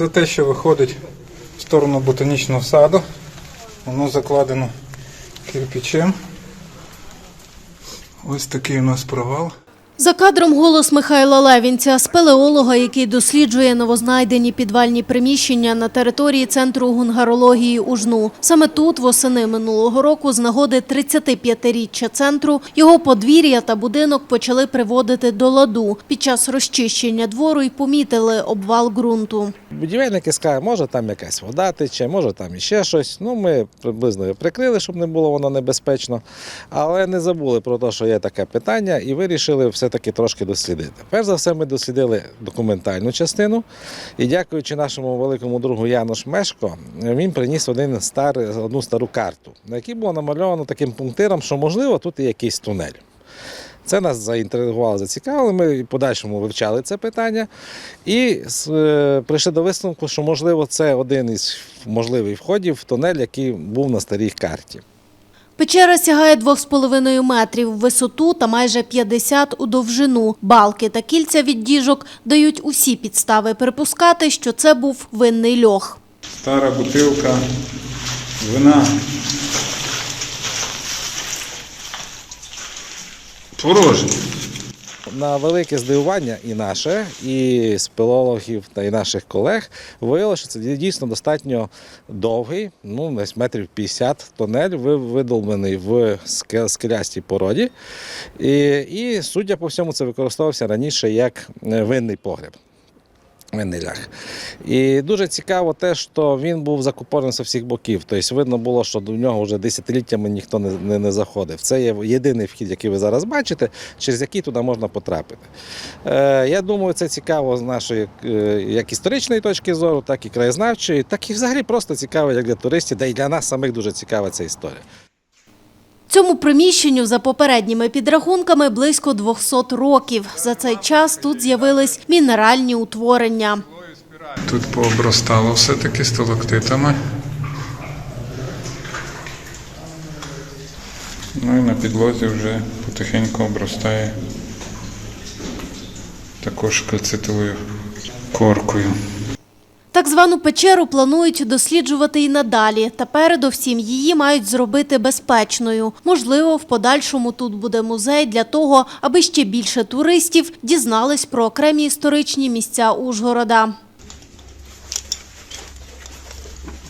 Це те, що виходить в сторону ботанічного саду. Воно закладено кирпичем. Ось такий у нас провал. За кадром голос Михайла Левінця, спелеолога, який досліджує новознайдені підвальні приміщення на території центру гунгарології Ужну. Саме тут, восени минулого року, з нагоди 35-річчя центру, його подвір'я та будинок почали приводити до ладу. Під час розчищення двору й помітили обвал ґрунту. Будівельники скажуть, може там якась вода тече, може там іще щось. Ну, ми приблизно прикрили, щоб не було воно небезпечно. Але не забули про те, що є таке питання, і вирішили все-таки трошки дослідити. Перш за все, ми дослідили документальну частину. І дякуючи нашому великому другу Яну Шмешко, він приніс один старий, одну стару карту, на якій було намальовано таким пунктиром, що можливо тут є якийсь тунель. Це нас заінтригувало, зацікавило. Ми в подальшому вивчали це питання і е, прийшли до висновку, що можливо це один із можливих входів в тунель, який був на старій карті. Печера сягає 2,5 метрів в висоту та майже 50 у довжину. Балки та кільця від діжок дають усі підстави припускати, що це був винний льох. Стара бутилка вина. Порожня. На велике здивування і наше, і спелологів та і наших колег виявилося, що це дійсно достатньо довгий, ну десь метрів 50 тонель, ви- видолблений в скелястій породі. І, і судя по всьому, це використовувався раніше як е, винний погреб. Винний. І дуже цікаво те, що він був закупорений з всіх боків. Тобто видно було, що до нього вже десятиліттями ніхто не, не, не заходив. Це є єдиний вхід, який ви зараз бачите, через який туди можна потрапити. Е, я думаю, це цікаво з нашої е, як історичної точки зору, так і краєзнавчої, так і взагалі просто цікаво як для туристів, та й для нас самих дуже цікава ця історія. Цьому приміщенню за попередніми підрахунками близько 200 років. За цей час тут з'явились мінеральні утворення. Тут пообростало все-таки сталактитами. Ну і на підлозі вже потихеньку обростає також кальцитовою коркою. Так звану печеру планують досліджувати і надалі. Та передовсім її мають зробити безпечною. Можливо, в подальшому тут буде музей для того, аби ще більше туристів дізнались про окремі історичні місця Ужгорода.